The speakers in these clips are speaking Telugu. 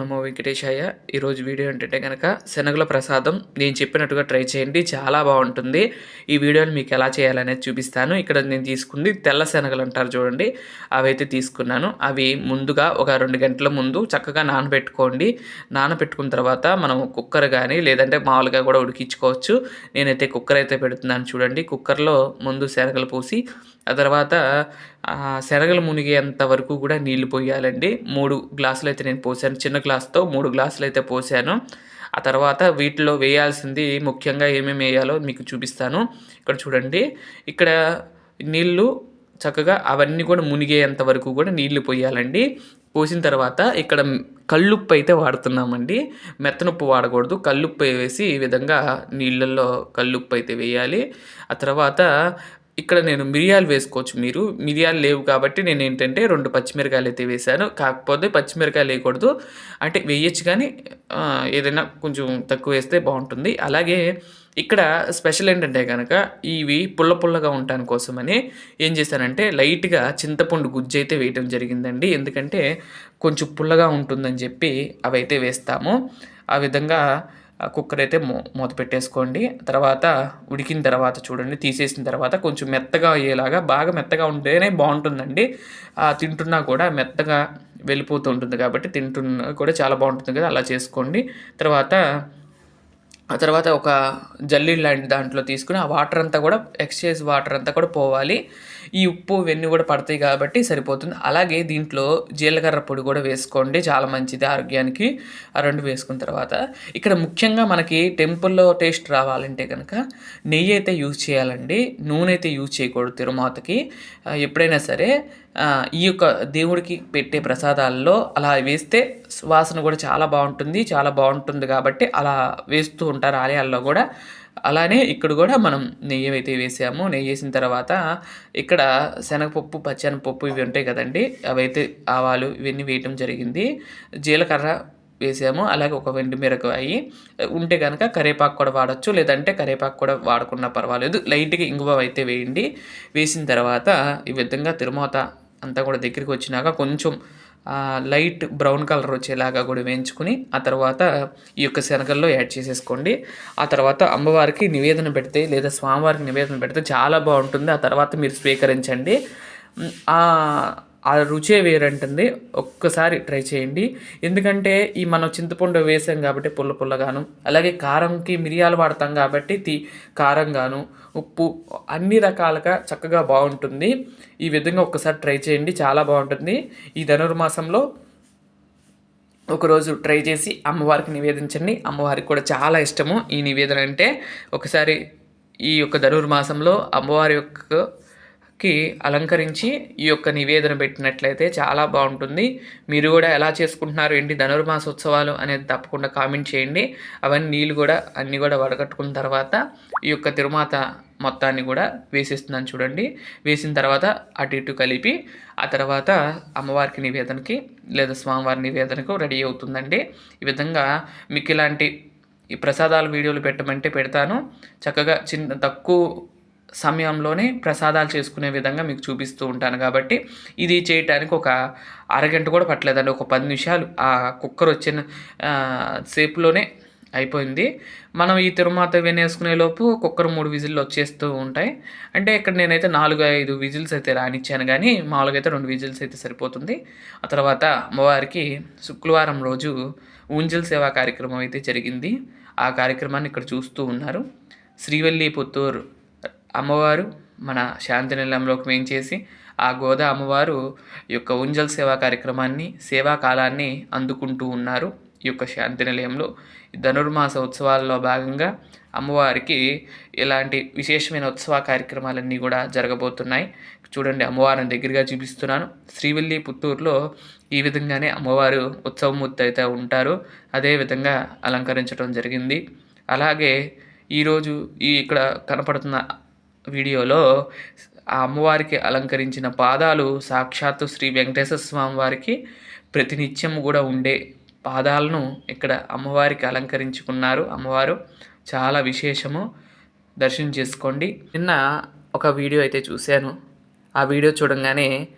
నమో వెంకటేశాయ ఈరోజు వీడియో ఏంటంటే కనుక శనగల ప్రసాదం నేను చెప్పినట్టుగా ట్రై చేయండి చాలా బాగుంటుంది. ఈ వీడియోని మీకు ఎలా చేయాలనేది చూపిస్తాను. ఇక్కడ నేను తీసుకుంది తెల్ల శనగలు అంటారు చూడండి. అవైతే తీసుకున్నాను. అవి ముందుగా ఒక రెండు గంటల ముందు చక్కగా నానబెట్టుకోండి. నానబెట్టుకున్న తర్వాత మనం కుక్కర్ కానీ లేదంటే మామూలుగా కూడా ఉడికించుకోవచ్చు. నేనైతే కుక్కర్ అయితే పెడుతున్నాను చూడండి. కుక్కర్లో ముందు శనగలు పోసి ఆ తర్వాత శనగలు మునిగేంత వరకు కూడా నీళ్ళు పోయాలండి. మూడు గ్లాసులు అయితే నేను పోసాను. చిన్న గ్లాస్తో మూడు గ్లాసులు అయితే పోసాను. ఆ తర్వాత వీటిలో వేయాల్సింది ముఖ్యంగా ఏమేమి వేయాలో మీకు చూపిస్తాను. ఇక్కడ చూడండి. ఇక్కడ నీళ్ళు చక్కగా అవన్నీ కూడా మునిగేంత వరకు కూడా నీళ్ళు పోయాలండి. పోసిన తర్వాత ఇక్కడ కల్లుప్పు అయితే వాడుతున్నామండి. మెత్తనుప్పు వాడకూడదు. కల్లుప్పు వేసి ఈ విధంగా నీళ్ళల్లో కల్లుప్పు అయితే వేయాలి. ఆ తర్వాత ఇక్కడ నేను మిరియాలు వేసుకోవచ్చు మీరు. మిరియాలు లేవు కాబట్టి నేను ఏంటంటే రెండు పచ్చిమిరకాయలు అయితే వేశాను. కాకపోతే పచ్చిమిరకాయలు వేయకూడదు అంటే వేయచ్చు కానీ ఏదైనా కొంచెం తక్కువ వేస్తే బాగుంటుంది. అలాగే ఇక్కడ స్పెషల్ ఏంటంటే కనుక ఇవి పుల్ల పుల్లగా ఉండటాని కోసమని ఏం చేశానంటే లైట్గా చింతపండు గుజ్జు అయితే వేయటం జరిగిందండి. ఎందుకంటే కొంచెం పుల్లగా ఉంటుందని చెప్పి అవి అయితే వేస్తాము. ఆ విధంగా కుక్కర్ అయితే మూ మూత పెట్టేసుకోండి. తర్వాత ఉడికిన తర్వాత చూడండి తీసేసిన తర్వాత కొంచెం మెత్తగా అయ్యేలాగా బాగా మెత్తగా ఉంటేనే బాగుంటుందండి. తింటున్నా కూడా మెత్తగా వెళ్ళిపోతూ ఉంటుంది కాబట్టి తింటున్నా కూడా చాలా బాగుంటుంది కదా అలా చేసుకోండి. తర్వాత ఆ తర్వాత ఒక జల్లి లాంటి దాంట్లో తీసుకుని ఆ వాటర్ అంతా కూడా ఎక్స్చేంజ్ వాటర్ అంతా కూడా పోవాలి. ఈ ఉప్పు ఇవన్నీ కూడా పడతాయి కాబట్టి సరిపోతుంది. అలాగే దీంట్లో జీలకర్ర పొడి కూడా వేసుకోండి చాలా మంచిది ఆరోగ్యానికి. ఆ రెండు వేసుకున్న తర్వాత ఇక్కడ ముఖ్యంగా మనకి టెంపుల్లో టేస్ట్ రావాలంటే కనుక నెయ్యి అయితే యూజ్ చేయాలండి. నూనె అయితే యూజ్ చేయకూడదు తిరుమాతకి. ఎప్పుడైనా సరే ఈ యొక్క దేవుడికి పెట్టే ప్రసాదాల్లో అలా వేస్తే వాసన కూడా చాలా బాగుంటుంది చాలా బాగుంటుంది కాబట్టి అలా వేస్తూ ఉంటారు ఆలయాల్లో కూడా. అలానే ఇక్కడ కూడా మనం నెయ్యి అయితే వేసాము నెయ్యి వేసిన తర్వాత ఇక్కడ శనగపప్పు పచ్చనపప్పు ఇవి ఉంటాయి కదండి అవైతే ఆవాలు ఇవన్నీ వేయటం జరిగింది. జీలకర్ర వేసాము అలాగే ఒక వెండి మిరకాయి ఉంటే కనుక కరేపాకు కూడా వాడచ్చు లేదంటే కరేపాకు కూడా వాడకుండా పర్వాలేదు. లైట్గా ఇంగువ అయితే వేయండి. వేసిన తర్వాత ఈ విధంగా తిరుమత అంతా కూడా దగ్గరికి వచ్చినాక కొంచెం లైట్ బ్రౌన్ కలర్ వచ్చేలాగా కూడా వేయించుకుని ఆ తర్వాత ఈ యొక్క శనగల్లో యాడ్ చేసేసుకోండి. ఆ తర్వాత అమ్మవారికి నివేదన పెడితే లేదా స్వామివారికి నివేదన పెడితే చాలా బాగుంటుంది. ఆ తర్వాత మీరు స్వీకరించండి. ఆ రుచే వేరంటుంది. ఒక్కసారి ట్రై చేయండి. ఎందుకంటే ఈ మనం చింతపండు వేసాం కాబట్టి పుల్ల పుల్లగాను అలాగే కారంకి మిరియాలు వాడతాం కాబట్టి తీ కారంగాను ఉప్పు అన్ని రకాలుగా చక్కగా బాగుంటుంది. ఈ విధంగా ఒక్కసారి ట్రై చేయండి. చాలా బాగుంటుంది. ఈ ధనుర్మాసంలో ఒకరోజు ట్రై చేసి అమ్మవారికి నివేదించండి. అమ్మవారికి కూడా చాలా ఇష్టము. ఈ నివేదన అంటే ఒకసారి ఈ యొక్క ధనుర్మాసంలో అమ్మవారి యొక్క కి అలంకరించి ఈ యొక్క నివేదన పెట్టినట్లయితే చాలా బాగుంటుంది. మీరు కూడా ఎలా చేసుకుంటున్నారు? ఏంటి ధనుర్మాస ఉత్సవాలు అనేది తప్పకుండా కామెంట్ చేయండి. అవన్నీ నీళ్ళు కూడా అన్నీ కూడా వడగట్టుకున్న తర్వాత ఈ యొక్క తిరుమాత మొత్తాన్ని కూడా వేసేస్తున్నాను చూడండి. వేసిన తర్వాత అటు ఇటు కలిపి ఆ తర్వాత అమ్మవారికి నివేదనకి లేదా స్వామివారి నివేదనకు రెడీ అవుతుందండి. ఈ విధంగా మీకు ఇలాంటి ఈ ప్రసాదాల వీడియోలు పెట్టమంటే పెడతాను. చక్కగా చిన్న తక్కువ సమయంలోనే ప్రసాదాలు చేసుకునే విధంగా మీకు చూపిస్తూ ఉంటాను కాబట్టి ఇది చేయటానికి ఒక అరగంట కూడా పట్టలేదండి. ఒక పది నిమిషాలు. ఆ కుక్కర్ వచ్చిన సేపులోనే అయిపోయింది. మనం ఈ తిరుమాత వినేసుకునే లోపు కుక్కర్ మూడు విజిల్లు వచ్చేస్తూ ఉంటాయి. అంటే ఇక్కడ నేనైతే నాలుగు ఐదు విజిల్స్ అయితే రానిచ్చాను కానీ మామూలుగా అయితే రెండు విజిల్స్ అయితే సరిపోతుంది. ఆ తర్వాత అమ్మవారికి శుక్రవారం రోజు ఊంజల్ సేవా కార్యక్రమం అయితే జరిగింది. ఆ కార్యక్రమాన్ని ఇక్కడ చూస్తూ ఉన్నారు. శ్రీవల్లి పుత్తూరు అమ్మవారు మన శాంతి నిలయంలోకి వేయించేసి ఆ గోదా అమ్మవారు ఈ యొక్క ఉంజల్ సేవా కార్యక్రమాన్ని సేవా కాలాన్ని అందుకుంటూ ఉన్నారు. ఈ యొక్క శాంతి నిలయంలో ధనుర్మాస ఉత్సవాల్లో భాగంగా అమ్మవారికి ఇలాంటి విశేషమైన ఉత్సవ కార్యక్రమాలన్నీ కూడా జరగబోతున్నాయి. చూడండి అమ్మవారిని దగ్గరగా చూపిస్తున్నాను. శ్రీవల్లి పుత్తూరులో ఈ విధంగానే అమ్మవారు ఉత్సవమూర్తి అయితే ఉంటారు. అదేవిధంగా అలంకరించడం జరిగింది. అలాగే ఈరోజు ఈ ఇక్కడ కనపడుతున్న వీడియోలో ఆ అమ్మవారికి అలంకరించిన పాదాలు సాక్షాత్తు శ్రీ వెంకటేశ్వర స్వామి వారికి ప్రతినిత్యం కూడా ఉండే పాదాలను ఇక్కడ అమ్మవారికి అలంకరించుకున్నారు. అమ్మవారు చాలా విశేషము. దర్శనం చేసుకోండి. నిన్న ఒక వీడియో అయితే చూశాను. ఆ వీడియో చూడంగానే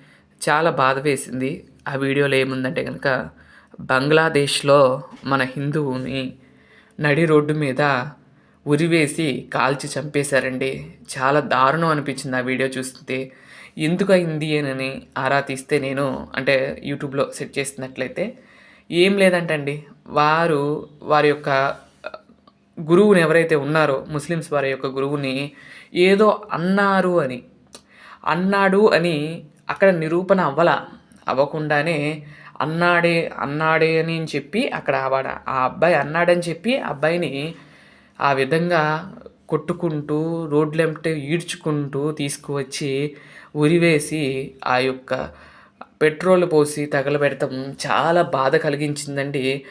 చాలా బాధ వేసింది. ఆ వీడియోలో ఏముందంటే కనుక బంగ్లాదేశ్లో మన హిందువుని నడి రోడ్డు మీద ఉరివేసి కాల్చి చంపేశారండి. చాలా దారుణం అనిపించింది ఆ వీడియో చూస్తే ఎందుకు అయింది అని ఆరా తీస్తే నేను అంటే యూట్యూబ్లో సెట్ చేసినట్లయితే ఏం లేదంటండి. వారు వారి యొక్క గురువుని ఎవరైతే ఉన్నారో ముస్లిమ్స్ వారి యొక్క గురువుని ఏదో అన్నారు అని. అన్నాడు అని అక్కడ నిరూపణ అవ్వల. అవ్వకుండానే అన్నాడే అన్నాడే అని చెప్పి అక్కడ వాడ ఆ అబ్బాయి అన్నాడని చెప్పి అబ్బాయిని ఆ విధంగా కొట్టుకుంటూ రోడ్లెంటే ఈడ్చుకుంటూ తీసుకువచ్చి ఉరివేసి ఆ యొక్క పెట్రోల్ పోసి తగలబెడతాం. చాలా బాధ కలిగించిందండి.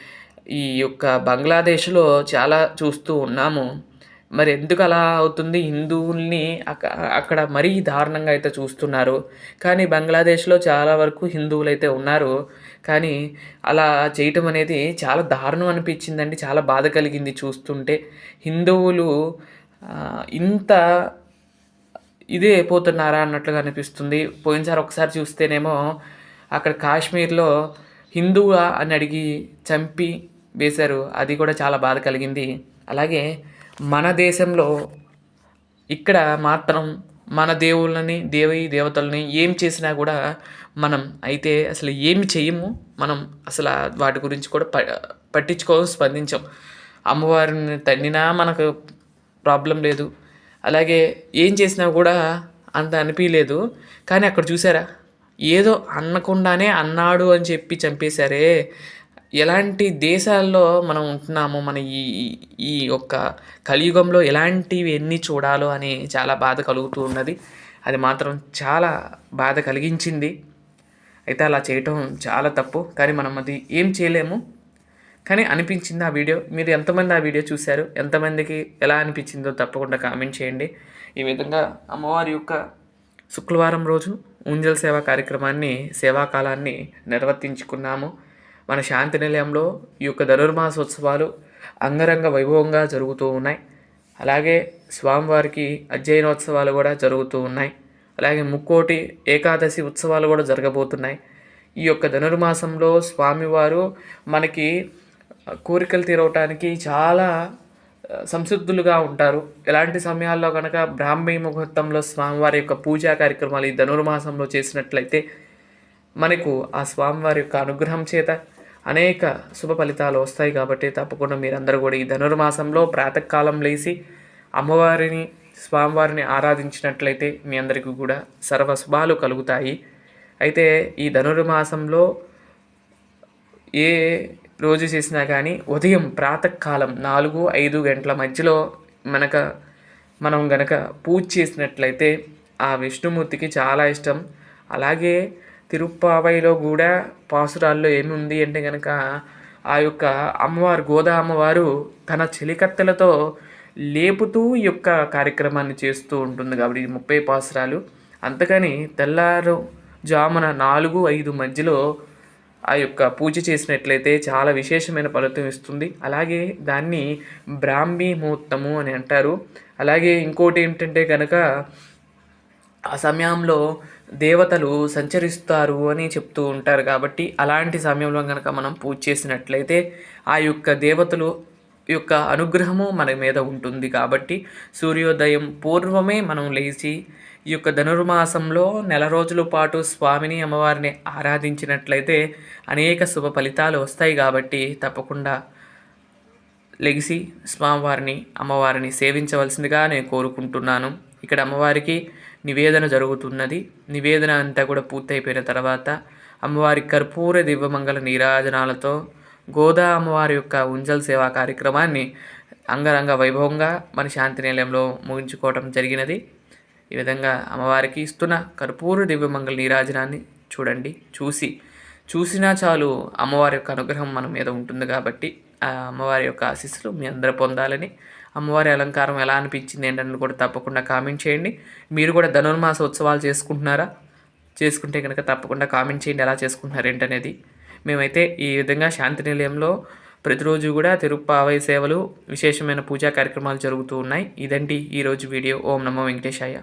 ఈ యొక్క బంగ్లాదేశ్లో చాలా చూస్తూ ఉన్నాము. మరి ఎందుకు అలా అవుతుంది? హిందువుల్ని అక్కడ మరీ దారుణంగా అయితే చూస్తున్నారు. కానీ బంగ్లాదేశ్లో చాలా వరకు హిందువులు అయితే ఉన్నారు. కానీ అలా చేయటం అనేది చాలా దారుణం అనిపించిందండి. చాలా బాధ కలిగింది చూస్తుంటే. హిందువులు ఇంత ఇదే అయిపోతున్నారా అన్నట్లుగా అనిపిస్తుంది. పోయినసారి ఒకసారి చూస్తేనేమో అక్కడ కాశ్మీర్లో హిందువా అని అడిగి చంపి వేశారు. అది కూడా చాలా బాధ కలిగింది. అలాగే మన దేశంలో ఇక్కడ మాత్రం మన దేవుళ్ళని దేవి దేవతలని ఏం చేసినా కూడా మనం అయితే అసలు ఏమి చెయ్యము. మనం అసలు వాటి గురించి కూడా ప పట్టించుకోవడం స్పందించాం అమ్మవారిని తన్నినా మనకు ప్రాబ్లం లేదు. అలాగే ఏం చేసినా కూడా అంత అనిపించలేదు కానీ అక్కడ చూసారా? ఏదో అనకుండానే అన్నాడు అని చెప్పి చంపేశారే. ఎలాంటి దేశాల్లో మనం ఉంటున్నామో మన ఈ ఈ యొక్క కలియుగంలో ఎలాంటివి ఎన్ని చూడాలో అని చాలా బాధ కలుగుతూ ఉన్నది. అది మాత్రం చాలా బాధ కలిగించింది. అయితే అలా చేయటం చాలా తప్పు. కానీ మనం అది ఏం చేయలేము. కానీ అనిపించింది ఆ వీడియో. మీరు ఎంతమంది ఆ వీడియో చూశారు? ఎంతమందికి ఎలా అనిపించిందో తప్పకుండా కామెంట్ చేయండి. ఈ విధంగా అమ్మవారి యొక్క శుక్రవారం రోజు ఉంజల్ సేవా కార్యక్రమాన్ని సేవాకాలాన్ని నిర్వర్తించుకున్నాము. మన శాంతి నిలయంలో ఈ యొక్క ధనుర్మాసోత్సవాలు అంగరంగ వైభవంగా జరుగుతూ ఉన్నాయి. అలాగే స్వామివారికి అధ్యయనోత్సవాలు కూడా జరుగుతూ ఉన్నాయి. అలాగే ముక్కోటి ఏకాదశి ఉత్సవాలు కూడా జరగబోతున్నాయి. ఈ యొక్క ధనుర్మాసంలో స్వామివారు మనకి కోరికలు తీరవటానికి చాలా సంసిద్ధులుగా ఉంటారు. ఎలాంటి సమయాల్లో కనుక బ్రాహ్మీ ముహూర్తంలో స్వామివారి యొక్క పూజా కార్యక్రమాలు ఈ ధనుర్మాసంలో చేసినట్లయితే మనకు ఆ స్వామివారి యొక్క అనుగ్రహం చేత అనేక శుభ ఫలితాలు వస్తాయి కాబట్టి తప్పకుండా మీరందరూ కూడా ఈ ధనుర్మాసంలో ప్రాతకాలం లేచి అమ్మవారిని స్వామివారిని ఆరాధించినట్లయితే మీ అందరికీ కూడా సర్వ శుభాలు కలుగుతాయి. అయితే ఈ ధనుర్మాసంలో ఏ రోజు చేసినా కానీ ఉదయం ప్రాతకాలం నాలుగు ఐదు గంటల మధ్యలో మనక మనం గనక పూజ చేసినట్లయితే ఆ విష్ణుమూర్తికి చాలా ఇష్టం. అలాగే తిరుప్పావైలో కూడా పాసురాల్లో ఏముంది అంటే కనుక ఆ యొక్క అమ్మవారు గోదా అమ్మవారు తన చెలికత్తెలతో లేపుతూ ఈ యొక్క కార్యక్రమాన్ని చేస్తూ ఉంటుంది కాబట్టి ముప్పై పాసురాలు. అంతకని తెల్లారు జామున నాలుగు ఐదు మధ్యలో ఆ యొక్క పూజ చేసినట్లయితే చాలా విశేషమైన ఫలితం ఇస్తుంది. అలాగే దాన్ని బ్రాహ్మీ ముహూర్తము అని అంటారు. అలాగే ఇంకోటి ఏంటంటే కనుక ఆ సమయంలో దేవతలు సంచరిస్తారు అని చెప్తూ ఉంటారు కాబట్టి అలాంటి సమయంలో కనుక మనం పూజ చేసినట్లయితే ఆ యొక్క దేవతలు యొక్క అనుగ్రహము మన మీద ఉంటుంది కాబట్టి సూర్యోదయం పూర్వమే మనం లేచి ఈ యొక్క ధనుర్మాసంలో నెల రోజుల పాటు స్వామిని అమ్మవారిని ఆరాధించినట్లయితే అనేక శుభ ఫలితాలు వస్తాయి కాబట్టి తప్పకుండా లెగిసి స్వామివారిని అమ్మవారిని సేవించవలసిందిగా నేను కోరుకుంటున్నాను. ఇక్కడ అమ్మవారికి నివేదన జరుగుతున్నది. నివేదన అంతా కూడా పూర్తయిపోయిన తర్వాత అమ్మవారి కర్పూర దివ్యమంగళ నీరాజనాలతో గోదా అమ్మవారి యొక్క ఉంజల్ సేవా కార్యక్రమాన్ని అంగరంగ వైభవంగా మన శాంతి నిలయంలో ముగించుకోవటం జరిగినది. ఈ విధంగా అమ్మవారికి ఇస్తున్న కర్పూర దివ్యమంగళ నీరాజనాన్ని చూడండి చూసి. చూసినా చాలు అమ్మవారి యొక్క అనుగ్రహం మన మీద ఉంటుంది కాబట్టి ఆ అమ్మవారి యొక్క ఆశీస్సులు మీ అందరూ పొందాలని అమ్మవారి అలంకారం ఎలా అనిపించింది ఏంటని కూడా తప్పకుండా కామెంట్ చేయండి. మీరు కూడా ధనుర్మాస ఉత్సవాలు చేసుకుంటున్నారా? చేసుకుంటే కనుక తప్పకుండా కామెంట్ చేయండి ఎలా చేసుకుంటున్నారు ఏంటనేది. మేమైతే ఈ విధంగా శాంతి నిలయంలో ప్రతిరోజు కూడా తిరుప్పావై సేవలు విశేషమైన పూజా కార్యక్రమాలు జరుగుతూ ఉన్నాయి. ఇదండి ఈరోజు వీడియో. ఓం నమో వెంకటేశాయ.